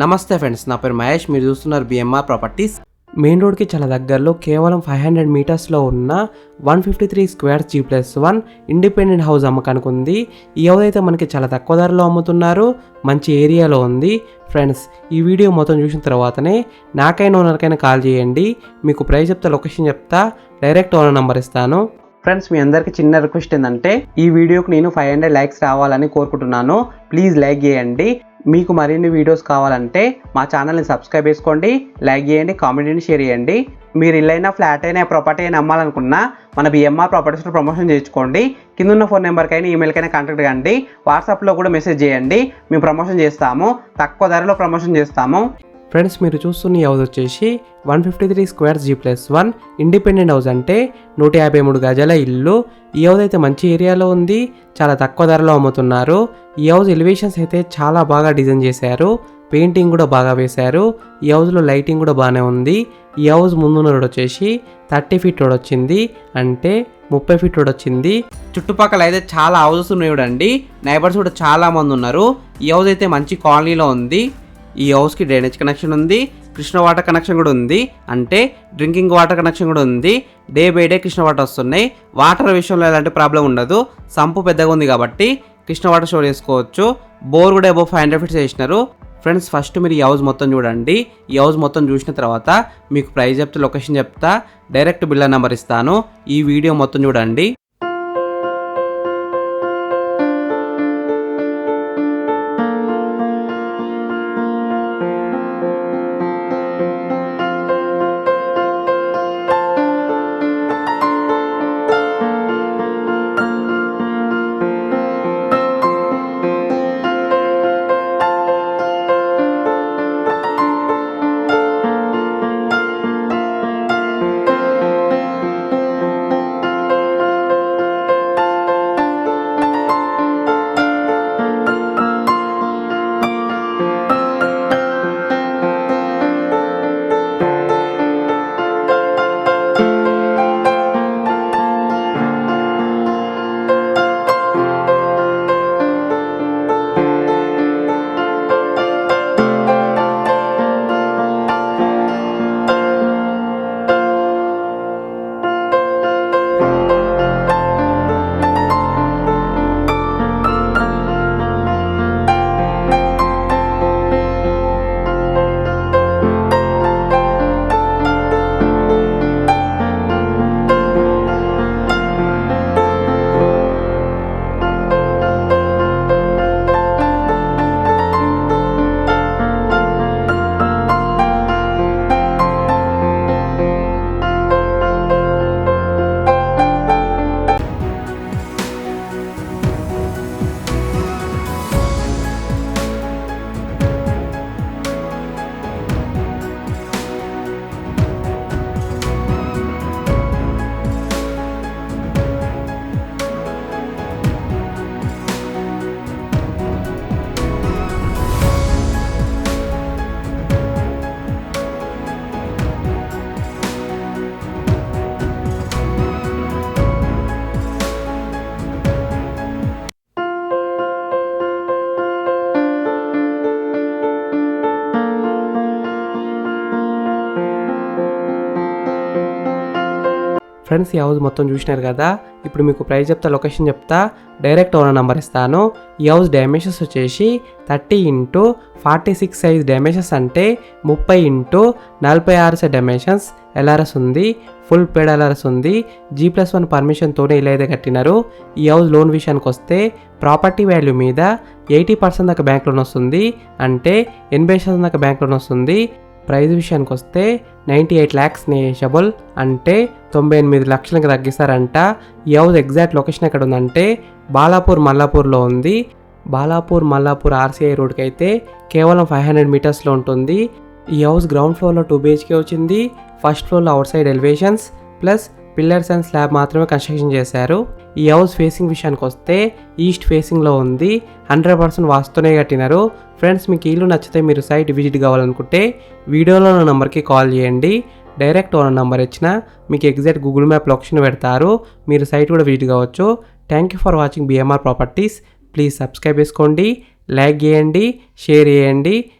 నమస్తే ఫ్రెండ్స్ నా పేరు మహేష్. మీరు చూస్తున్నారు బిఎంఆర్ ప్రాపర్టీస్ మెయిన్ రోడ్కి చాలా దగ్గరలో కేవలం ఫైవ్ హండ్రెడ్ మీటర్స్లో ఉన్న one fifty three square G plus one independent house అమ్మకానికి ఉంది. ఈ హౌస్ మనకి చాలా తక్కువ ధరలో అమ్ముతున్నారు. మంచి ఏరియాలో ఉంది. ఫ్రెండ్స్ ఈ వీడియో మొత్తం చూసిన తర్వాతనే నాకైనా ఓనర్కైనా కాల్ చేయండి. మీకు ప్రైస్ చెప్తా లొకేషన్ చెప్తా డైరెక్ట్ ఓనర్ నెంబర్ ఇస్తాను. ఫ్రెండ్స్ మీ అందరికీ చిన్న రిక్వెస్ట్ ఏంటంటే ఈ వీడియోకి నేను ఫైవ్ హండ్రెడ్ లైక్స్ రావాలని కోరుకుంటున్నాను. ప్లీజ్ లైక్ చేయండి. మీకు మరిన్ని వీడియోస్ కావాలంటే మా ఛానల్ని సబ్స్క్రైబ్ చేసుకోండి లైక్ చేయండి కామెంట్ని షేర్ చేయండి. మీరు ఇల్లైనా ఫ్లాట్ అయినా ప్రాపర్టీ అయినా అమ్మాలనుకున్నా మన బిఎంఆర్ ప్రాపర్టీస్లో ప్రమోషన్ చేయించుకోండి. కింద ఉన్న ఫోన్ నెంబర్కైనా ఈమెయిల్కైనా కాంటాక్ట్ కండి. వాట్సాప్లో కూడా మెసేజ్ చేయండి. మేము ప్రమోషన్ చేస్తాము. తక్కువ ధరలో ప్రమోషన్ చేస్తాము. ఫ్రెండ్స్ మీరు చూస్తున్న ఈ హౌస్ వచ్చేసి one fifty three square G plus one. Independent house అంటే నూట యాభై మూడు గజాల ఇల్లు. ఈ హౌస్ అయితే మంచి ఏరియాలో ఉంది. చాలా తక్కువ ధరలో అమ్ముతున్నారు. ఈ హౌస్ ఎలివేషన్స్ అయితే చాలా బాగా డిజైన్ చేశారు. పెయింటింగ్ కూడా బాగా వేశారు. ఈ హౌస్లో లైటింగ్ కూడా బాగానే ఉంది. ఈ హౌస్ ముందున్న రోడ్ వచ్చేసి థర్టీ ఫీట్ రోడ్ వచ్చింది. అంటే ముప్పై ఫీట్ రోడ్ వచ్చింది. చుట్టుపక్కల అయితే చాలా హౌసెస్ ఉన్నాయి చూడండి. నైబర్స్ కూడా చాలా మంది ఉన్నారు. ఈ హౌస్ అయితే మంచి కాలనీలో ఉంది. ఈ హౌస్కి డ్రైనేజ్ కనెక్షన్ ఉంది కృష్ణ వాటర్ కనెక్షన్ కూడా ఉంది అంటే డ్రింకింగ్ వాటర్ కనెక్షన్ కూడా ఉంది. Day by day Krishna water వస్తున్నాయి. వాటర్ విషయంలో ఎలాంటి ప్రాబ్లం ఉండదు. సంపు పెద్దగా ఉంది కాబట్టి కృష్ణ వాటర్ స్టోర్ చేసుకోవచ్చు. బోర్ కూడా అబౌవ్ ఫైవ్ హండ్రెడ్ ఫీట్స్ చేసినారు. ఫ్రెండ్స్ ఫస్ట్ మీరు ఈ హౌస్ మొత్తం చూడండి. ఈ హౌస్ మొత్తం చూసిన తర్వాత మీకు ప్రైస్ చెప్తే లొకేషన్ చెప్తా. డైరెక్ట్ బిల్లా నెంబర్ ఇస్తాను. ఈ వీడియో మొత్తం చూడండి. ఫ్రెండ్స్ ఈ హౌస్ మొత్తం చూసినారు కదా? ఇప్పుడు మీకు ప్రైస్ చెప్తా లొకేషన్ చెప్తా డైరెక్ట్ ఓనర్ నెంబర్ ఇస్తాను. ఈ హౌస్ డ్యామేజెస్ వచ్చేసి thirty into forty six size damages అంటే ముప్పై ఇంటూ నలభై ఆరు సైజ్ డైమెన్షన్స్ ఎల్ఆర్ఎస్ ఉంది ఫుల్ పేడ్ ఎల్ఆర్ఎస్ ఉంది. జీ ప్లస్ వన్ పర్మిషన్తోనే ఇలా అయితే కట్టినారు. ఈ హౌస్ లోన్ విషయానికి వస్తే ప్రాపర్టీ వాల్యూ మీద ఎయిటీ పర్సెంట్ దాకా బ్యాంక్ లోన్ వస్తుంది. అంటే ఎనభై శాతం దాకా బ్యాంక్ లోన్ వస్తుంది. ప్రైజ్ విషయానికి వస్తే నైంటీ ఎయిట్ ల్యాక్స్ నేషబుల్ అంటే తొంభై ఎనిమిది లక్షలకు తగ్గిస్తారంట. ఈ హౌస్ ఎగ్జాక్ట్ లొకేషన్ ఎక్కడ ఉందంటే బాలాపూర్ మల్లాపూర్లో ఉంది. బాలాపూర్ మల్లాపూర్ ఆర్సీఐ రోడ్కి అయితే కేవలం ఫైవ్ హండ్రెడ్ మీటర్స్లో ఉంటుంది. ఈ హౌస్ గ్రౌండ్ ఫ్లోర్లో టూ బిహెచ్కే వచ్చింది. ఫస్ట్ ఫ్లోర్లో outside elevations plus pillars and slab మాత్రమే కన్స్ట్రక్షన్ చేశారు. ఈ హౌస్ ఫేసింగ్ విషయానికి వస్తే ఈస్ట్ ఫేసింగ్లో ఉంది. హండ్రెడ్ పర్సెంట్ వాస్తునే కట్టినారు. ఫ్రెండ్స్ మీకు ఇల్లు నచ్చితే మీరు సైట్ విజిట్ కావాలనుకుంటే వీడియోలో ఉన్న నెంబర్కి కాల్ చేయండి. డైరెక్ట్ ఓనర్ నెంబర్ ఇచ్చిన మీకు ఎగ్జాక్ట్ గూగుల్ మ్యాప్ లొకేషన్ పెడతారు. మీరు సైట్ కూడా విజిట్ కావచ్చు. Thank you for watching BMR properties please subscribe చేసుకోండి లైక్ చేయండి షేర్ చేయండి.